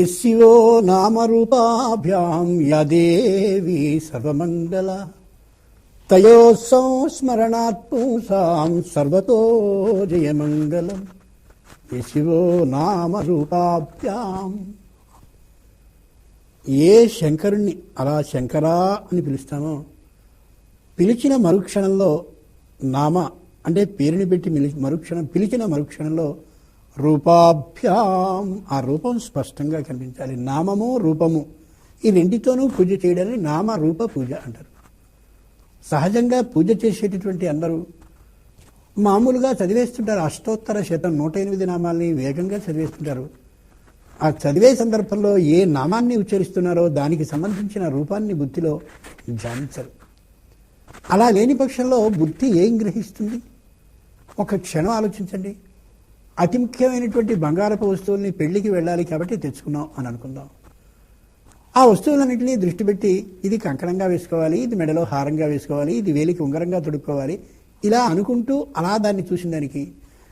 యశివో నామరూపాభ్యాం యదేవి సర్వమంగళ. తయో సంస్మరణాత్ పుంసాం సర్వతో జయమంగళం. యశివో నామరూపాభ్యాం. ఏ శంకరుణ్ణి అలా శంకరా అని పిలుస్తామో. పిలిచిన మరుక్షణంలో నామ అంటే పేరుని పెట్టి మరుక్షణం పిలిచిన మరుక్షణంలో రూపాభ్యాం. ఆ రూపం స్పష్టంగా కనిపించాలి. నామము రూపము. ఈ రెండితోనూ పూజ చేయడాన్ని నామ రూప పూజ అంటారు. సహజంగా పూజ చేసేటటువంటి అందరూ మామూలుగా చదివేస్తుంటారు. అష్టోత్తర శతం నూట ఎనిమిది నామాల్ని వేగంగా చదివేస్తుంటారు. ఆ చదివే సందర్భంలో ఏ నామాన్ని ఉచ్చరిస్తున్నారో దానికి సంబంధించిన రూపాన్ని బుద్ధిలో ధ్యానించరు అలా లేని పక్షంలో బుద్ధి ఏం గ్రహిస్తుంది? ఒక క్షణం ఆలోచించండి. అతి ముఖ్యమైనటువంటి బంగారపు వస్తువుల్ని పెళ్ళికి వెళ్ళాలి కాబట్టి తెచ్చుకున్నాం అని అనుకుందాం. ఆ వస్తువులన్నింటినీ దృష్టి పెట్టి ఇది కంకణంగా వేసుకోవాలి ఇది మెడలో హారంగా వేసుకోవాలి ఇది వేలికి ఉంగరంగా తొడుక్కోవాలి ఇలా అనుకుంటూ అలా దాన్ని చూసిన దానికి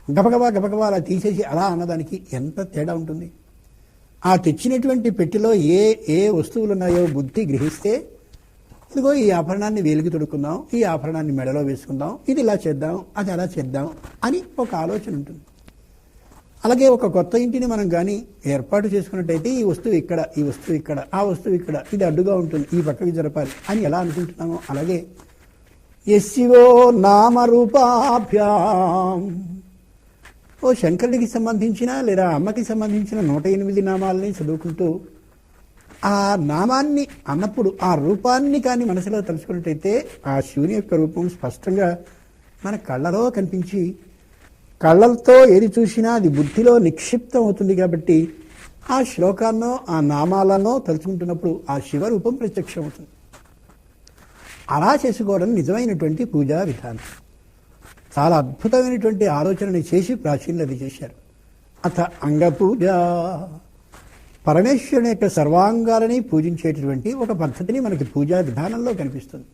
గబగబా గబగబా అలా తీసేసి అలా అన్నదానికి ఎంత తేడా ఉంటుంది? ఆ తెచ్చినటువంటి పెట్టిలో ఏ ఏ వస్తువులు ఉన్నాయో బుద్ధి గ్రహిస్తే ఇదిగో ఈ ఆభరణాన్ని వేలికి తొడుక్కుందాం ఈ ఆభరణాన్ని మెడలో వేసుకుందాం ఇది ఇలా చేద్దాం అది అలా చేద్దాం అని ఒక ఆలోచన ఉంటుంది. అలాగే ఒక కొత్త ఇంటిని మనం కానీ ఏర్పాటు చేసుకున్నట్టయితే ఈ వస్తువు ఇక్కడ ఈ వస్తువు ఇక్కడ ఆ వస్తువు ఇక్కడ ఇది అడ్డుగా ఉంటుంది ఈ పక్కకి జరపాలి అని ఎలా అనుకుంటున్నామో అలాగే ఎస్సివో నామరూపాభ్యాం. ఓ శంకరుడికి సంబంధించిన లేదా అమ్మకి సంబంధించిన నూట ఎనిమిది నామాలని చదువుకుంటూ ఆ నామాన్ని అన్నప్పుడు ఆ రూపాన్ని కానీ మనసులో తలుచుకున్నట్టయితే ఆ శివుని యొక్క రూపం స్పష్టంగా మన కళ్ళలో కనిపించి కళ్ళతో ఏది చూసినా అది బుద్ధిలో నిక్షిప్తం అవుతుంది కాబట్టి ఆ శ్లోకాన్నో ఆ నామాలనో తలుచుకుంటున్నప్పుడు ఆ శివరూపం ప్రత్యక్షం అవుతుంది. అలా చేసుకోవడం నిజమైనటువంటి పూజా విధానం. చాలా అద్భుతమైనటువంటి ఆలోచనని చేసి ప్రాచీనులు అది చేశారు. అత అంగపూజ పరమేశ్వరుని యొక్క సర్వాంగాలని పూజించేటటువంటి ఒక పద్ధతిని మనకి పూజా విధానంలో కనిపిస్తుంది.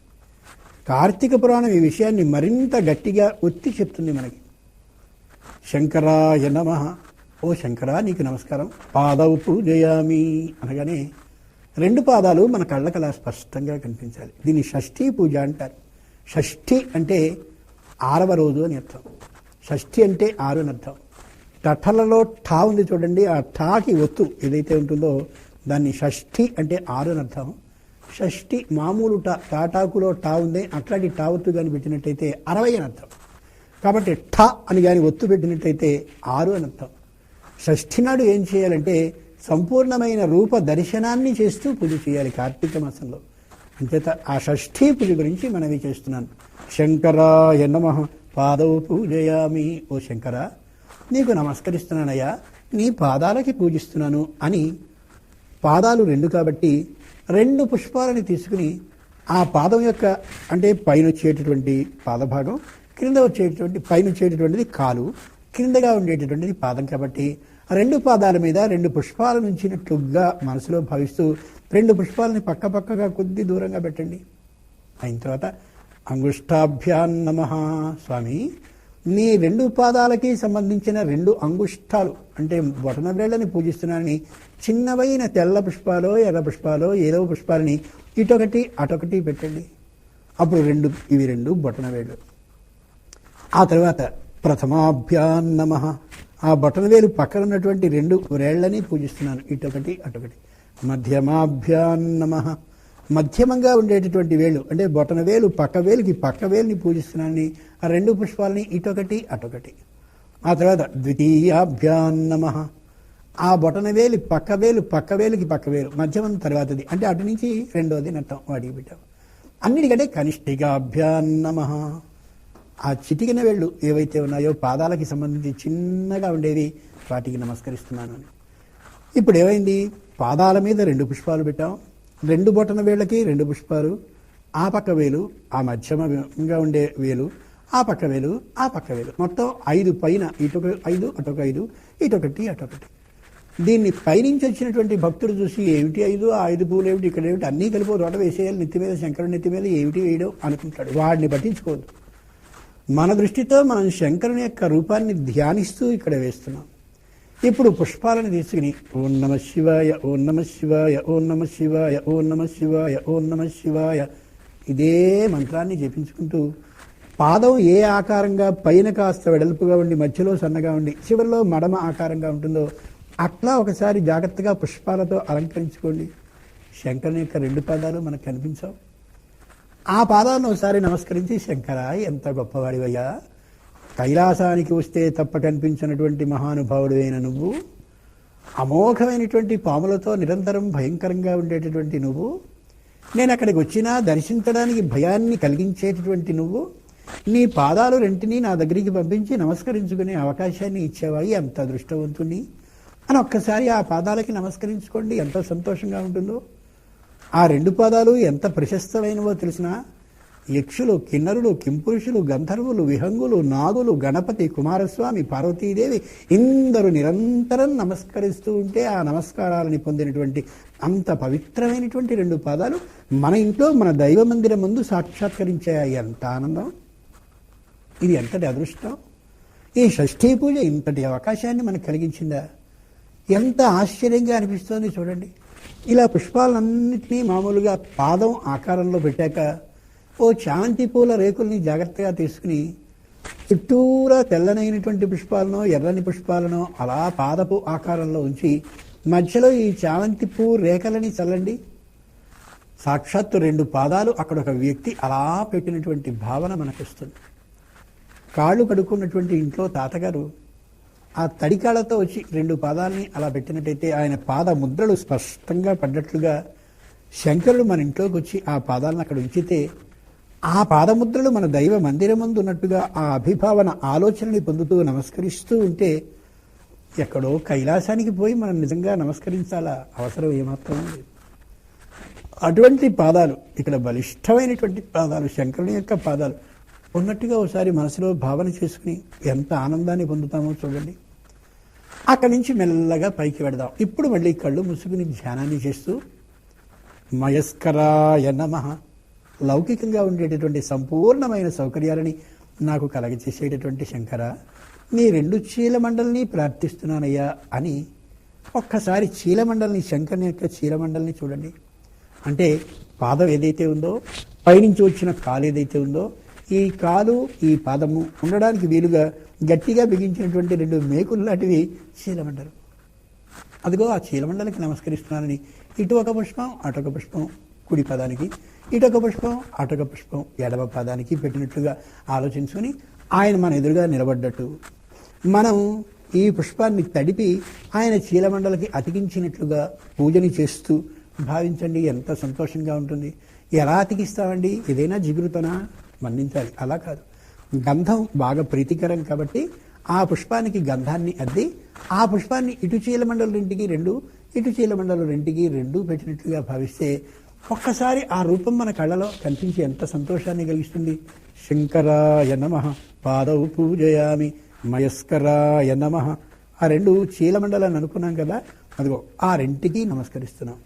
కార్తీక పురాణం ఈ విషయాన్ని మరింత గట్టిగా ఒత్తి చెప్తుంది మనకి. శంకరాయ నమ. ఓ శంకరా నీకు నమస్కారం. పాదవు పూజయామి అనగానే రెండు పాదాలు మన కళ్ళకలా స్పష్టంగా కనిపించాలి. దీన్ని షష్ఠీ పూజ అంటారు. షష్ఠి అంటే ఆరవ రోజు అని అర్థం. షష్ఠి అంటే ఆరు అని అర్థం. టఠలలో ఠా ఉంది చూడండి ఆ ఠాకి ఒత్తు ఏదైతే ఉంటుందో దాన్ని షష్ఠి అంటే ఆరు అని అర్థం. షష్ఠి మామూలు టా తాటాకులో టా ఉంది అట్లాంటి టా ఒత్తు కానీ పెట్టినట్టయితే అరవై అని అర్థం. కాబట్టి ఠ అని కానీ ఒత్తు పెట్టినట్టయితే ఆరు అని అర్థం. షష్ఠి నాడు ఏం చేయాలంటే సంపూర్ణమైన రూప దర్శనాన్ని చేస్తూ పూజ చేయాలి కార్తీక మాసంలో. అంచేత ఆ షష్ఠీ పూజ గురించి మనవి చేస్తున్నాను. శంకరాయ నమ పాదవు పూజయామి. ఓ శంకర నీకు నమస్కరిస్తున్నానయ్యా నీ పాదాలకి పూజిస్తున్నాను అని. పాదాలు రెండు కాబట్టి రెండు పుష్పాలని తీసుకుని ఆ పాదం యొక్క అంటే పైన వచ్చేటటువంటి పాదభాగం క్రింద వచ్చేటటువంటి పైన వచ్చేటటువంటిది కాలు క్రిందగా ఉండేటటువంటిది పాదం కాబట్టి ఆ రెండు పాదాల మీద రెండు పుష్పాలు నుంచినట్లుగా మనసులో భావిస్తూ రెండు పుష్పాలని పక్క పక్కగా కొద్ది దూరంగా పెట్టండి. అయిన తర్వాత అంగుష్టాభ్యాన్ నమ. స్వామి నీ రెండు పాదాలకి సంబంధించిన రెండు అంగుష్టాలు అంటే బొటన పూజిస్తున్నానని చిన్నవైన తెల్ల పుష్పాలో ఎర్ర పుష్పాలో ఏదో పుష్పాలని ఇటొకటి అటొకటి పెట్టండి. అప్పుడు రెండు ఇవి రెండు బొటనవేళ్ళు ఆ తర్వాత ప్రథమాభ్యాన్ నమ. ఆ బొటనవేలు పక్కన ఉన్నటువంటి రెండు రేళ్ళని పూజిస్తున్నాను. ఇటొకటి అటొకటి. మధ్యమాభ్యాన్ నమ. మధ్యమంగా ఉండేటటువంటి వేలు అంటే బొటన వేలు పక్క వేలుకి పక్క వేలుని పూజిస్తున్నానని ఆ రెండు పుష్పాలని ఇటొకటి అటొకటి. ఆ తర్వాత ద్వితీయాభ్యాన్ నమ. ఆ బొటనవేలి పక్క వేలు పక్క వేలుకి పక్క వేలు. మధ్యమం తర్వాతది. అంటే అటు నుంచి రెండోది నట్టం వాడికి పెట్టాం అన్నిటికంటే కనిష్ఠికాభ్యాన్ నమ. ఆ చిటికిన వేళ్ళు. ఏవైతే ఉన్నాయో పాదాలకి సంబంధించి చిన్నగా ఉండేవి వాటికి నమస్కరిస్తున్నాను అని. ఇప్పుడు ఏమైంది? పాదాల మీద రెండు పుష్పాలు పెట్టాం. రెండు బొటన వేళ్ళకి రెండు పుష్పాలు. ఆ పక్క వేలు ఆ మధ్యమంగా ఉండే వేలు ఆ పక్క వేలు ఆ పక్క వేలు. మొత్తం ఐదు పైన. ఇటొక ఐదు అటొక ఐదు ఇటొకటి అటొకటి. దీన్ని పైనుంచి వచ్చినటువంటి భక్తుడు చూసి ఏమిటి ఐదు ఆ ఐదు పూలు ఏమిటి ఇక్కడ ఏమిటి అన్నీ కలిపి తోట వేసేయాలి నెత్తి మీద శంకరుడి నెత్తి మీద ఏమిటి వేయడం అనుకుంటాడు. వాడిని పట్టించుకోవద్దు. మన దృష్టితో మనం శంకరుని యొక్క రూపాన్ని ధ్యానిస్తూ ఇక్కడ వేస్తున్నాం. ఇప్పుడు పుష్పాలను తీసుకుని ఓం నమ శివాయ ఓం నమ శివాయ ఓం నమ శివాయ ఓం నమ శివాయ ఓం నమ శివాయ ఇదే మంత్రాన్ని జపించుకుంటూ పాదం ఏ ఆకారంగా పైన కాస్త వెడల్పుగా ఉండి మధ్యలో సన్నగా ఉండి చివరిలో మడమ ఆకారంగా ఉంటుందో అట్లా ఒకసారి జాగ్రత్తగా పుష్పాలతో అలంకరించుకోండి. శంకరుని యొక్క రెండు పాదాలు మనకు కనిపించవు. ఆ పాదాలను ఒకసారి నమస్కరించి శంకర ఎంత గొప్పవాడివయ్యా. కైలాసానికి వస్తే తప్ప కనిపించినటువంటి మహానుభావుడు నువ్వు అమోఘమైనటువంటి పాములతో నిరంతరం భయంకరంగా ఉండేటటువంటి నువ్వు నేను అక్కడికి వచ్చినా దర్శించడానికి భయాన్ని కలిగించేటటువంటి నువ్వు నీ పాదాలు రెంటిని నా దగ్గరికి పంపించి నమస్కరించుకునే అవకాశాన్ని ఇచ్చేవాయి అంత అదృష్టవంతుని అని ఒక్కసారి ఆ పాదాలకి నమస్కరించుకోండి ఎంత సంతోషంగా ఉంటుందో. ఆ రెండు పాదాలు ఎంత ప్రశస్తమైనవో తెలిసినా యక్షులు కిన్నరులు కింపురుషులు గంధర్వులు విహంగులు నాగులు గణపతి కుమారస్వామి పార్వతీదేవి ఇందరూ నిరంతరం నమస్కరిస్తూ ఉంటే ఆ నమస్కారాలని పొందినటువంటి అంత పవిత్రమైనటువంటి రెండు పాదాలు మన ఇంట్లో మన దైవ మందిరం ముందు సాక్షాత్కరించాయి. ఎంత ఆనందం! ఇది ఎంతటి అదృష్టం! ఈ షష్ఠీ పూజ ఇంతటి అవకాశాన్ని మనకు కలిగించిందా? ఎంత ఆశ్చర్యంగా అనిపిస్తోంది చూడండి. ఇలా పుష్పాలన్నింటినీ మామూలుగా పాదం ఆకారంలో పెట్టాక ఓ చామంతి పూల రేకుల్ని జాగ్రత్తగా తీసుకుని చుట్టూరా తెల్లనైనటువంటి పుష్పాలను ఎర్రని పుష్పాలను అలా పాదపు ఆకారంలో ఉంచి మధ్యలో ఈ చామంతి పూ రేఖలని చల్లండి. సాక్షాత్తు రెండు పాదాలు అక్కడ ఒక వ్యక్తి అలా పెట్టినటువంటి భావన మనకు వస్తుంది కాళ్ళు కడుక్కున్నటువంటి ఇంట్లో తాతగారు ఆ తడికాళ్ళతో వచ్చి రెండు పాదాలని అలా పెట్టినట్టయితే ఆయన పాద ముద్రలు స్పష్టంగా పడ్డట్లుగా శంకరుడు మన ఇంట్లోకి వచ్చి ఆ పాదాలను అక్కడ ఉంచితే ఆ పాదముద్రలు మన దైవ మందిరం ముందు ఉన్నట్టుగా ఆ అభిభావన ఆలోచనని పొందుతూ నమస్కరిస్తూ ఉంటే ఎక్కడో కైలాసానికి పోయి మనం నిజంగా నమస్కరించాలా? అవసరం ఏమాత్రం లేదు. అటువంటి పాదాలు ఇక్కడ బలిష్టమైనటువంటి పాదాలు శంకరుని యొక్క పాదాలు ఉన్నట్టుగా ఒకసారి మనసులో భావన చేసుకుని ఎంత ఆనందాన్ని పొందుతామో చూడండి. అక్కడి నుంచి మెల్లగా పైకి పెడదాం. ఇప్పుడు మళ్ళీ కళ్ళు ముసుగుని ధ్యానాన్ని చేస్తూ మయస్కరాయ నమ. లౌకికంగా ఉండేటటువంటి సంపూర్ణమైన సౌకర్యాలని నాకు కలగచేసేటటువంటి శంకర నీ రెండు చీలమండలిని ప్రార్థిస్తున్నానయ్యా అని ఒక్కసారి చీలమండలిని శంకరుని యొక్క చీలమండలిని చూడండి. అంటే పాదం ఏదైతే ఉందో పైనుంచి వచ్చిన కాలు ఏదైతే ఉందో ఈ కాలు ఈ పాదము ఉండడానికి వీలుగా గట్టిగా బిగించినటువంటి రెండు మేకులు లాంటివి చీలమండలు. అదిగో ఆ చీలమండలికి నమస్కరిస్తున్నానని. ఇటు ఒక పుష్పం అటొక పుష్పం కుడి పదానికి. ఇటొక పుష్పం అటొక పుష్పం ఎడమ పదానికి పెట్టినట్లుగా ఆలోచించుకొని ఆయన మన ఎదురుగా నిలబడ్డట్టు. మనం ఈ పుష్పాన్ని తడిపి ఆయన చీలమండలకి అతికించినట్లుగా పూజని చేస్తూ భావించండి. ఎంత సంతోషంగా ఉంటుంది. ఎలా అతికిస్తామండి? ఏదైనా జిగురుతనా? మన్నించాలి. అలా కాదు. గంధం బాగా ప్రీతికరం కాబట్టి ఆ పుష్పానికి గంధాన్ని అద్ది ఆ పుష్పాన్ని ఇటు చీలమండలు రెంటికి రెండు ఇటు చీలమండలు రెంటికి రెండు పెట్టినట్లుగా భావిస్తే ఒక్కసారి ఆ రూపం మన కళ్ళలో కనిపించి ఎంత సంతోషాన్ని కలిగిస్తుంది. శంకరాయ నమ. పాదౌ పూజయామి. మయస్కరాయ నమ. ఆ రెండు చీలమండలాన్ని అనుకున్నాం కదా? అదిగో ఆ రెంటికి నమస్కరిస్తున్నాం.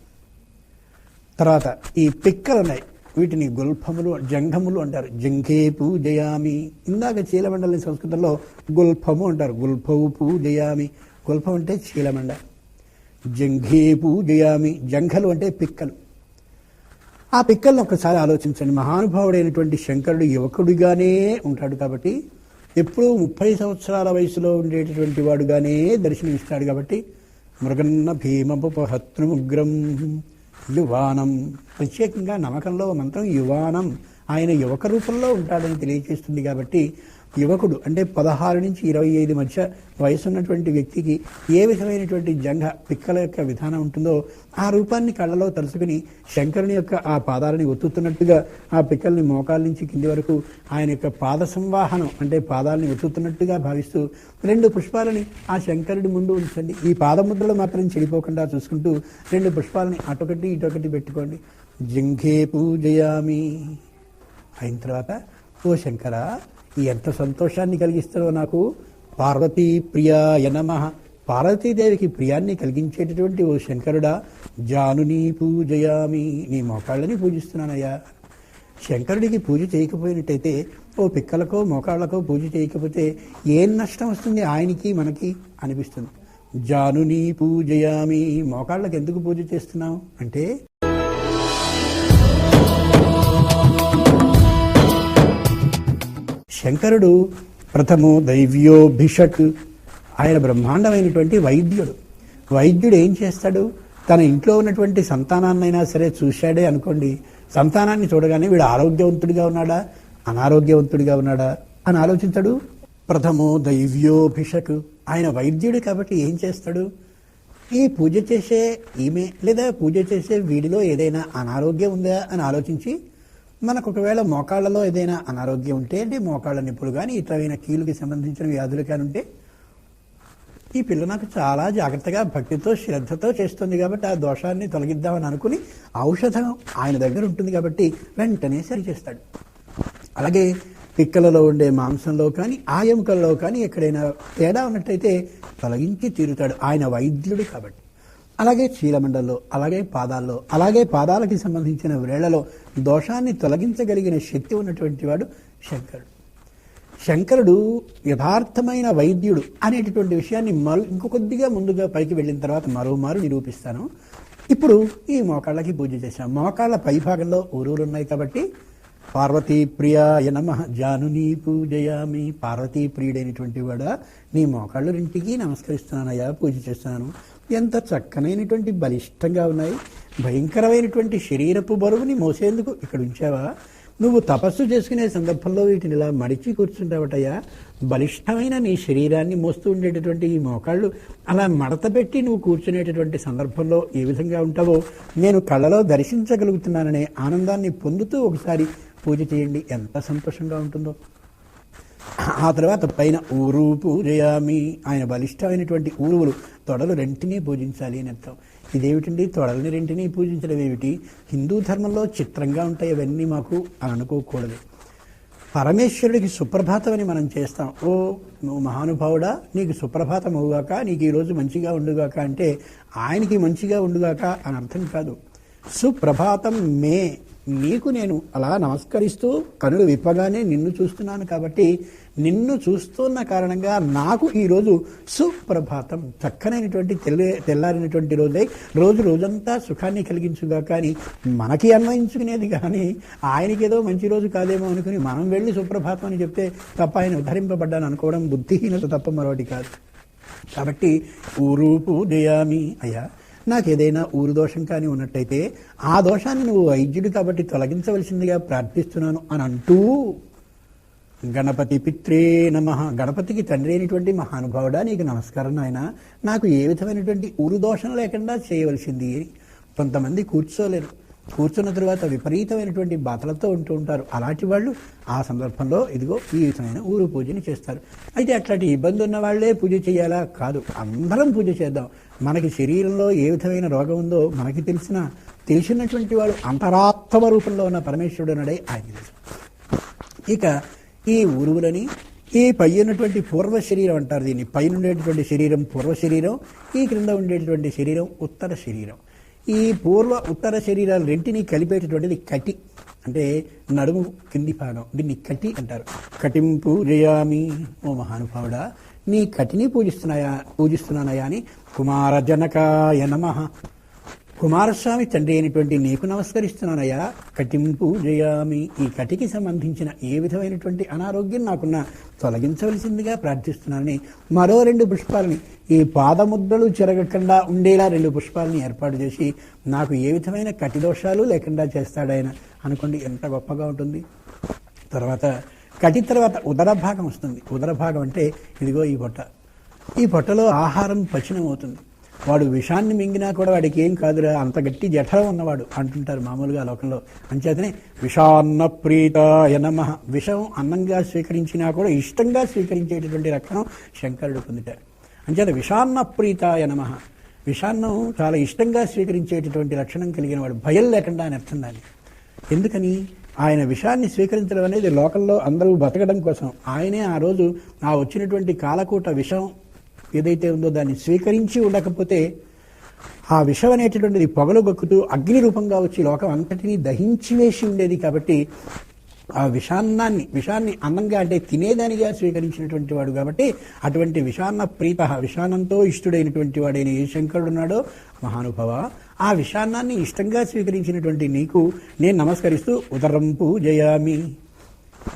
తర్వాత ఈ పిక్కలు ఉన్నాయి వీటిని గుల్ఫములు జంఘములు అంటారు. జంఘే పూజయామి. ఇందాక చీలమండలి సంస్కృతంలో గుల్ఫము అంటారు. గుల్ఫవు పూజయామి. గుల్ఫం అంటే చీలమండ. జంఘే పూజయామి. జంఘలు అంటే పిక్కలు. ఆ పిక్కలను ఒకసారి ఆలోచించండి. మహానుభావుడైనటువంటి శంకరుడు యువకుడిగానే ఉంటాడు కాబట్టి ఎప్పుడూ ముప్పై సంవత్సరాల వయసులో ఉండేటటువంటి వాడుగానే దర్శనమిస్తాడు కాబట్టి మృగన్న భీమపుపహత్నుగ్రం యువానం. ప్రత్యేకంగా నమ్మకంలో మంత్రం యువానం. ఆయన యువక రూపంలో ఉంటాడని తెలియజేస్తుంది కాబట్టి యువకుడు అంటే పదహారు నుంచి ఇరవై ఐదు మధ్య వయసు ఉన్నటువంటి వ్యక్తికి ఏ విధమైనటువంటి జంఘ పిక్కల యొక్క విధానం ఉంటుందో ఆ రూపాన్ని కళ్ళలో తలుచుకుని శంకరుని యొక్క ఆ పాదాలని ఒత్తుతున్నట్టుగా ఆ పిక్కల్ని మోకాల నుంచి కింది వరకు ఆయన యొక్క పాద సంవాహనం అంటే పాదాలని ఒత్తుతున్నట్టుగా భావిస్తూ రెండు పుష్పాలని ఆ శంకరుడి ముందు ఉంచండి. ఈ పాదముద్రలు మాత్రం చెడిపోకుండా చూసుకుంటూ రెండు పుష్పాలని అటొకటి ఇటొకటి పెట్టుకోండి. జింఘే పూజయామి. అయిన తర్వాత ఓ శంకరా ఎంత సంతోషాన్ని కలిగిస్తాడో నాకు. పార్వతీ ప్రియాయ నమ. పార్వతీదేవికి ప్రియాన్ని కలిగించేటటువంటి ఓ శంకరుడా జానుని పూజయామి నీ మోకాళ్ళని పూజిస్తున్నానయ్యా. శంకరుడికి పూజ చేయకపోయినట్టయితే ఓ పిక్కలకో మోకాళ్ళకో పూజ చేయకపోతే ఏం నష్టం వస్తుంది ఆయనకి మనకి అనిపిస్తుంది. జానుని పూజయామి మోకాళ్ళకి ఎందుకు పూజ చేస్తున్నాం అంటే శంకరుడు ప్రథమో దైవ్యోభిషక్. ఆయన బ్రహ్మాండమైనటువంటి వైద్యుడు. వైద్యుడు ఏం చేస్తాడు? తన ఇంట్లో ఉన్నటువంటి సంతానాన్నైనా సరే చూశాడే అనుకోండి. సంతానాన్ని చూడగానే వీడు ఆరోగ్యవంతుడిగా ఉన్నాడా? అనారోగ్యవంతుడిగా ఉన్నాడా? అని ఆలోచించడు. ప్రథమో దైవ్యోభిషక్. ఆయన వైద్యుడు కాబట్టి ఏం చేస్తాడు? ఈ పూజ చేసే ఈమె లేదా పూజ చేసే వీడిలో ఏదైనా అనారోగ్యం ఉందా అని ఆలోచించి మనకు ఒకవేళ మోకాళ్ళలో ఏదైనా అనారోగ్యం ఉంటే అంటే మోకాళ్ళ నిప్పులు కానీ ఇతరమైన కీలుకి సంబంధించిన వ్యాధులు కానీ ఉంటే ఈ పిల్ల నాకు చాలా జాగ్రత్తగా భక్తితో శ్రద్ధతో చేస్తుంది కాబట్టి ఆ దోషాన్ని తొలగిద్దామని అనుకుని ఔషధం ఆయన దగ్గర ఉంటుంది కాబట్టి వెంటనే సరిచేస్తాడు అలాగే పిక్కలలో ఉండే మాంసంలో కానీ ఆ ఎముకల్లో కానీ ఎక్కడైనా తేడా ఉన్నట్టయితే తొలగించి తీరుతాడు. ఆయన వైద్యుడు కాబట్టి. అలాగే చీలమండల్లో అలాగే పాదాల్లో అలాగే పాదాలకి సంబంధించిన వేళ్ళలో దోషాన్ని తొలగించగలిగిన శక్తి ఉన్నటువంటి వాడు శంకరుడు. శంకరుడు యథార్థమైన వైద్యుడు అనేటటువంటి విషయాన్ని మరో ఇంకొద్దిగా ముందుగా పైకి వెళ్ళిన తర్వాత మరోమారు నిరూపిస్తాను. ఇప్పుడు ఈ మోకాళ్ళకి పూజ చేశాం. మోకాళ్ళ పైభాగంలో ఊరూరు ఉన్నాయి కాబట్టి పార్వతీ ప్రియాయ నమ జానుని పూజయామి. పార్వతీ ప్రియుడైనటువంటి వాడా నీ మోకాళ్ళు రెంటికి నమస్కరిస్తున్నానయ్యా పూజ చేస్తున్నాను. ఎంత చక్కనైనటువంటి బలిష్టంగా ఉన్నాయి. భయంకరమైనటువంటి శరీరపు బరువుని మోసేందుకు ఇక్కడ ఉంచావా? నువ్వు తపస్సు చేసుకునే సందర్భంలో వీటిని ఇలా మడిచి కూర్చుంటావటయ్యా. బలిష్టమైన నీ శరీరాన్ని మోస్తూ ఉండేటటువంటి ఈ మోకాళ్ళు అలా మడత పెట్టి నువ్వు కూర్చునేటటువంటి సందర్భంలో ఏ విధంగా ఉంటావో నేను కళ్ళలో దర్శించగలుగుతున్నాననే ఆనందాన్ని పొందుతూ ఒకసారి పూజ చేయండి. ఎంత సంతోషంగా ఉంటుందో. ఆ తర్వాత పైన ఊరు పూజయామి. ఆయన బలిష్టమైనటువంటి ఊరువులు. తొడలు రెంటినీ పూజించాలి అని అర్థం. ఇదేమిటండి? తొడలని రెంటినీ పూజించడం ఏమిటి? హిందూ ధర్మంలో చిత్రంగా ఉంటాయి అవన్నీ మాకు అని అనుకోకూడదు. పరమేశ్వరుడికి సుప్రభాతం అని మనం చేస్తాం. ఓ నువ్వు మహానుభావుడా నీకు సుప్రభాతం అవుగాక నీకు ఈరోజు మంచిగా ఉండుగాక అంటే ఆయనకి మంచిగా ఉండుగాక అని అర్థం కాదు. సుప్రభాతం మే. నీకు నేను అలా నమస్కరిస్తూ కనులు విప్పగానే నిన్ను చూస్తున్నాను కాబట్టి నిన్ను చూస్తున్న కారణంగా నాకు ఈరోజు సుప్రభాతం. చక్కనైనటువంటి తెల్ల తెల్లారినటువంటి రోజై రోజు రోజంతా సుఖాన్ని కలిగించుగా కానీ మనకి అన్వయించుకునేది కానీ ఆయనకి ఏదో మంచి రోజు కాదేమో అనుకుని మనం వెళ్ళి సుప్రభాతం అని చెప్తే తప్ప ఆయన ఉద్ధరింపబడ్డాను అనుకోవడం బుద్ధిహీనత తప్ప మరొకటి కాదు. కాబట్టి ఊరూపు దయామి. అయ్యా నాకు ఏదైనా ఊరు దోషం కానీ ఉన్నట్టయితే ఆ దోషాన్ని నువ్వు వైద్యుడు కాబట్టి తొలగించవలసిందిగా ప్రార్థిస్తున్నాను అని అంటూ గణపతి పిత్రే నమ. గణపతికి తండ్రి అయినటువంటి మహానుభావుడా నీకు నమస్కారం నాయన. నాకు ఏ విధమైనటువంటి ఊరు దోషం లేకుండా చేయవలసింది. కొంతమంది కూర్చోలేరు. కూర్చున్న తర్వాత విపరీతమైనటువంటి బాధలతో ఉంటూ ఉంటారు. అలాంటి వాళ్ళు ఆ సందర్భంలో ఇదిగో ఈ విధమైన ఊరు పూజని చేస్తారు. అయితే అట్లాంటి ఇబ్బంది ఉన్న వాళ్ళే పూజ చేయాలా? కాదు. అందరం పూజ చేద్దాం. మనకి శరీరంలో ఏ విధమైన రోగం ఉందో మనకి తెలిసిన తెలిసినటువంటి వాడు అంతరాత్మ రూపంలో ఉన్న పరమేశ్వరుడు నడే ఆయన తెలుసు. ఇక ఈ ఉరువులని ఈ పై ఉన్నటువంటి పూర్వ శరీరం అంటారు దీన్ని. పైన ఉండేటువంటి శరీరం పూర్వ శరీరం ఈ క్రింద ఉండేటటువంటి శరీరం ఉత్తర శరీరం. ఈ పూర్వ ఉత్తర శరీరాలు రెంటిని కలిపేటటువంటిది కటి. అంటే నడుము కింది భాగం దీన్ని కటి అంటారు. కటింపు పూజయామి ఓ మహానుభావుడా నీ కటిని పూజిస్తున్నాయా పూజిస్తున్నానయా అని కుమార జనకాయ నమ. కుమారస్వామి తండ్రి అయినటువంటి నీకు నమస్కరిస్తున్నానయ్యా. కటింపు జయామి ఈ కటికి సంబంధించిన ఏ విధమైనటువంటి అనారోగ్యం నాకున్న తొలగించవలసిందిగా ప్రార్థిస్తున్నానని మరో రెండు పుష్పాలని ఈ పాదముద్రలు చెరగకుండా ఉండేలా రెండు పుష్పాలని ఏర్పాటు చేసి నాకు ఏ విధమైన కటి దోషాలు లేకుండా చేస్తాడాయన అనుకోండి ఎంత గొప్పగా ఉంటుంది. తర్వాత కటి తర్వాత ఉదర భాగం వస్తుంది. ఉదర భాగం అంటే ఇదిగో ఈ పొట్ట. ఈ పొట్టలో ఆహారం పచనం అవుతుంది వాడు విషాన్ని మింగినా కూడా వాడికి ఏం కాదురా అంత గట్టి జఠరం ఉన్నవాడు అంటుంటారు మామూలుగా లోకంలో. అంచేతనే విషాన్న ప్రీతాయ నమ. విషం అన్నంగా స్వీకరించినా కూడా ఇష్టంగా స్వీకరించేటటువంటి లక్షణం శంకరుడు పొందుతారు అంచేత విషాన్న ప్రీతాయ నమ. విషాన్నం చాలా ఇష్టంగా స్వీకరించేటటువంటి లక్షణం కలిగిన వాడు భయం లేకుండా అని అర్థం దాన్ని ఎందుకని? ఆయన విషాన్ని స్వీకరించడం అనేది లోకంలో అందరూ బతకడం కోసం. ఆయనే ఆ రోజు ఆ వచ్చినటువంటి కాలకూట విషం ఏదైతే ఉందో దాన్ని స్వీకరించి ఉండకపోతే ఆ విషం అనేటటువంటిది పొగలుగొక్కుతూ అగ్ని రూపంగా వచ్చి లోకం అంతటినీ దహించి వేసి ఉండేది కాబట్టి ఆ విషాన్నాన్ని విషాన్ని అన్నంగా అంటే తినేదానిగా స్వీకరించినటువంటి వాడు కాబట్టి అటువంటి విషాన్న ప్రీత విషాన్నంతో ఇష్టుడైనటువంటి వాడైన ఏ శంకరుడు ఉన్నాడో మహానుభవ ఆ విషాన్నాన్ని ఇష్టంగా స్వీకరించినటువంటి నీకు నేను నమస్కరిస్తూ ఉదరం పూజయామి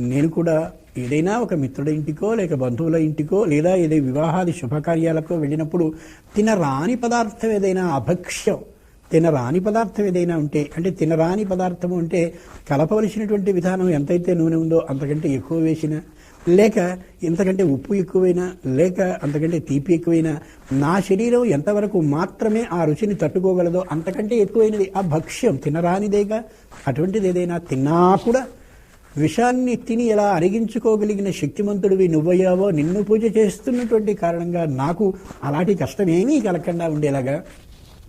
నేను కూడా ఏదైనా ఒక మిత్రుడి ఇంటికో లేక బంధువుల ఇంటికో లేదా ఏదైనా వివాహాది శుభకార్యాలకో వెళ్ళినప్పుడు తినరాని పదార్థం ఏదైనా అభక్ష్యం. తినరాని పదార్థం ఏదైనా ఉంటే అంటే తినరాని పదార్థము అంటే కలపవలసినటువంటి విధానం ఎంతైతే నూనె ఉందో అంతకంటే ఎక్కువ వేసిన లేక ఇంతకంటే ఉప్పు ఎక్కువైనా లేక అంతకంటే తీపి ఎక్కువైనా నా శరీరం ఎంతవరకు మాత్రమే ఆ రుచిని తట్టుకోగలదో అంతకంటే ఎక్కువైనది ఆ భక్ష్యం తినరానిదేగా అటువంటిది ఏదైనా తిన్నా కూడా విషాన్ని తిని ఎలా అరిగించుకోగలిగిన శక్తిమంతుడివి నువ్వయ్యావో నిన్ను పూజ చేస్తున్నటువంటి కారణంగా నాకు అలాంటి కష్టమేమీ కలగకుండా ఉండేలాగా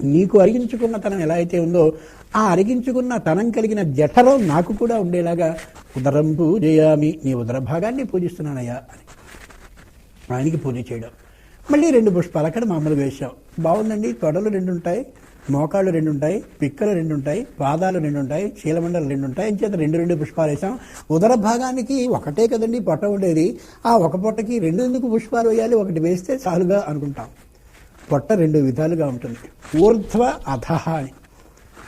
నీకు అరిగించుకున్న తనం ఎలా అయితే ఉందో ఆ అరిగించుకున్న తనం కలిగిన జఠలో నాకు కూడా ఉండేలాగా ఉదరం పూజయామి నీ ఉదర భాగాన్ని పూజిస్తున్నానయ్యా అని. ఆయనకి పూజ చేయడం. మళ్ళీ రెండు పుష్పాలు అక్కడ మామూలు వేశాం. బాగుందండి తొడలు రెండు ఉంటాయి మోకాళ్ళు రెండు ఉంటాయి పిక్కలు రెండు ఉంటాయి పాదాలు రెండు ఉంటాయి చీలమండలు రెండు ఉంటాయి అని చేత రెండు రెండు పుష్పాలు వేసాం ఉదర భాగానికి ఒకటే కదండి పొట్ట ఉండేది. ఆ ఒక పొట్టకి రెండు ఎందుకు పుష్పాలు వేయాలి? ఒకటి వేస్తే చాలుగా అనుకుంటాం. పొట్ట రెండు విధాలుగా ఉంటుంది. ఊర్ధ్వ అధహ అని.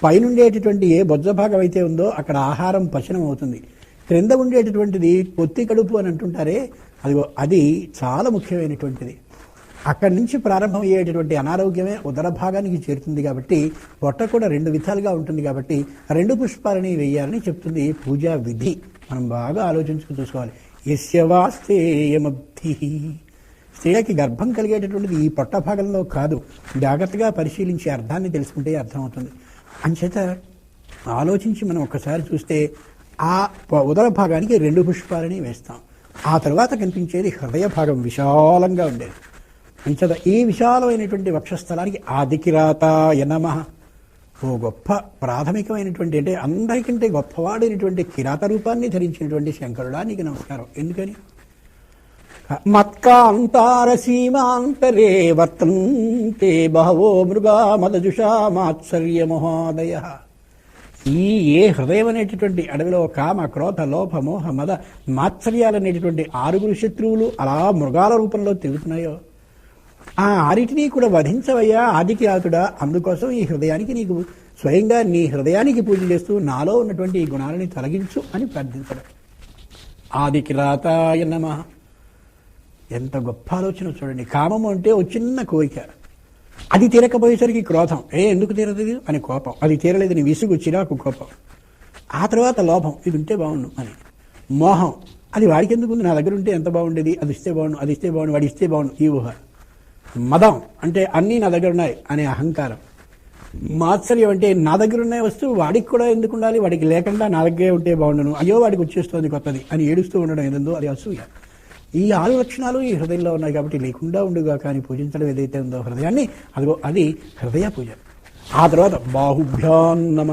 పైనుండేటటువంటి ఏ బొజ్జ భాగం అయితే ఉందో అక్కడ ఆహారం పచనం అవుతుంది. క్రింద ఉండేటటువంటిది పొత్తి కడుపు అని అంటుంటారే అదిగో అది చాలా ముఖ్యమైనటువంటిది. అక్కడి నుంచి ప్రారంభమయ్యేటటువంటి అనారోగ్యమే ఉదర భాగానికి చేరుతుంది కాబట్టి పొట్ట కూడా రెండు విధాలుగా ఉంటుంది కాబట్టి రెండు పుష్పాలని వేయాలని చెప్తుంది పూజా విధి. మనం బాగా ఆలోచించుకుని చూసుకోవాలి. యస్యవాస్తేయమబ్ధి స్త్రీలకి గర్భం కలిగేటటువంటిది ఈ పొట్ట భాగంలో కాదు. జాగ్రత్తగా పరిశీలించి అర్థాన్ని తెలుసుకుంటే అర్థమవుతుంది. అంచేత ఆలోచించి మనం ఒక్కసారి చూస్తే ఆ ఉదర భాగానికి రెండు పుష్పాలని వేస్తాం. ఆ తర్వాత కనిపించేది హృదయ భాగం విశాలంగా ఉండేది. అంచేత ఈ విశాలమైనటువంటి వక్షస్థలానికి ఆదికిరాతాయ నమ. ఓ గొప్ప ప్రాథమికమైనటువంటి అంటే అందరికంటే గొప్పవాడైనటువంటి కిరాత రూపాన్ని ధరించినటువంటి శంకరుడా నీకు నమస్కారం. ఎందుకని? మత్కాంతార సీమాంతరే వర్తంతే బహవో మృగా మదజుషా మాత్సర్య మహోదయ. ఈ ఏ హృదయం అనేటటువంటి అడవిలో కామ క్రోధ లోభ మోహ మద మాత్సర్యాలు అనేటటువంటి ఆరుగురు శత్రువులు అలా మృగాల రూపంలో తిరుగుతున్నాయో? ఆ ఆరిటిని కూడా వధించవయ్యా ఆదికి అందుకోసం ఈ హృదయానికి నీకు స్వయంగా నీ హృదయానికి పూజ చేస్తూ నాలో ఉన్నటువంటి ఈ గుణాలని తొలగించు అని ప్రార్థించడం. ఆదికిరాతాయ నమ. ఎంత గొప్ప ఆలోచన చూడండి. కామము అంటే ఒక చిన్న కోరిక. అది తీరకపోయేసరికి క్రోధం. ఏ ఎందుకు తీరలేదు అని కోపం. అది తీరలేదు నీ విసుగు చిరాకు కోపం. ఆ తర్వాత లోభం. ఇది ఉంటే బాగుండు అని మోహం. అది వాడికి ఎందుకు ఉంది? నా దగ్గర ఉంటే ఎంత బాగుండేది? అది ఇస్తే బాగుండు అది ఇస్తే బాగుండు వాడి ఇస్తే బాగుండు. ఈ ఊహ. మదం అంటే అన్నీ నా దగ్గర ఉన్నాయి అనే అహంకారం. మాత్సర్యం అంటే నా దగ్గర ఉన్న వస్తువు వాడికి కూడా ఎందుకు ఉండాలి? వాడికి లేకుండా నా దగ్గరే ఉంటే బాగుండును. అయ్యో వాడికి వచ్చేస్తుంది కొత్తది అని ఏడుస్తూ ఉండడం ఏదందో అది అసూయ. ఈ ఆరు లక్షణాలు ఈ హృదయంలో ఉన్నాయి కాబట్టి లేకుండా ఉండుగా కానీ పూజించడం ఏదైతే ఉందో హృదయాన్ని అదిగో అది హృదయ పూజ. ఆ తర్వాత బాహుభ్యాం నమ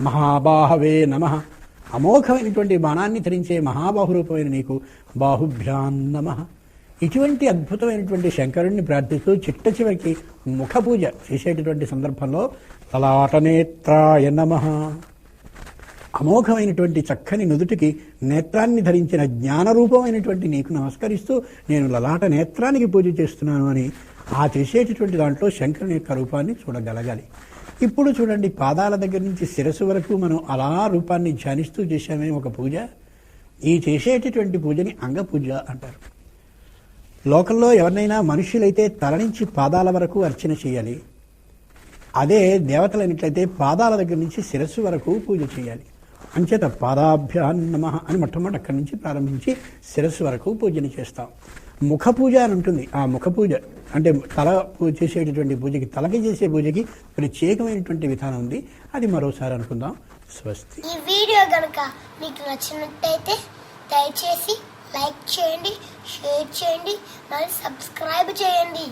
మహాబాహవే నమ. అమోఘమైనటువంటి బాణాన్ని ధరించే మహాబాహురూపమైన నీకు బాహుభ్యాం నమ. ఇటువంటి అద్భుతమైనటువంటి శంకరుణ్ణి ప్రార్థిస్తూ చిట్ట చివరికి ముఖ పూజ చేసేటటువంటి సందర్భంలో తలాటనేత్రాయ నమ. అమోఘమైనటువంటి చక్కని నుదుటికి నేత్రాన్ని ధరించిన జ్ఞానరూపమైనటువంటి నీకు నమస్కరిస్తూ నేను లలాట నేత్రానికి పూజ చేస్తున్నాను అని ఆ చేసేటటువంటి దాంట్లో శంకరుని యొక్క రూపాన్ని చూడగలగాలి. ఇప్పుడు చూడండి పాదాల దగ్గర నుంచి శిరస్సు వరకు మనం అలా రూపాన్ని ధ్యానిస్తూ చేశామే ఒక పూజ. ఈ చేసేటటువంటి పూజని అంగపూజ అంటారు. లోకంలో ఎవరినైనా మనుషులైతే తల నుంచి పాదాల వరకు అర్చన చేయాలి. అదే దేవతలైనట్లయితే పాదాల దగ్గర నుంచి శిరస్సు వరకు పూజ చేయాలి. అంచేత పాదాభ్యాన్ నమ అని మొట్టమొదటి అక్కడి నుంచి ప్రారంభించి శిరస్సు వరకు పూజని చేస్తాం. ముఖ పూజ అని ఉంటుంది. ఆ ముఖ పూజ అంటే తల పూజ చేసేటటువంటి పూజకి తలకి చేసే పూజకి ప్రత్యేకమైనటువంటి విధానం ఉంది. అది మరోసారి అనుకుందాం. స్వస్తి. ఈ వీడియో కనుక మీకు నచ్చినట్టయితే దయచేసి లైక్ చేయండి షేర్ చేయండి మరియు సబ్స్క్రైబ్ చేయండి.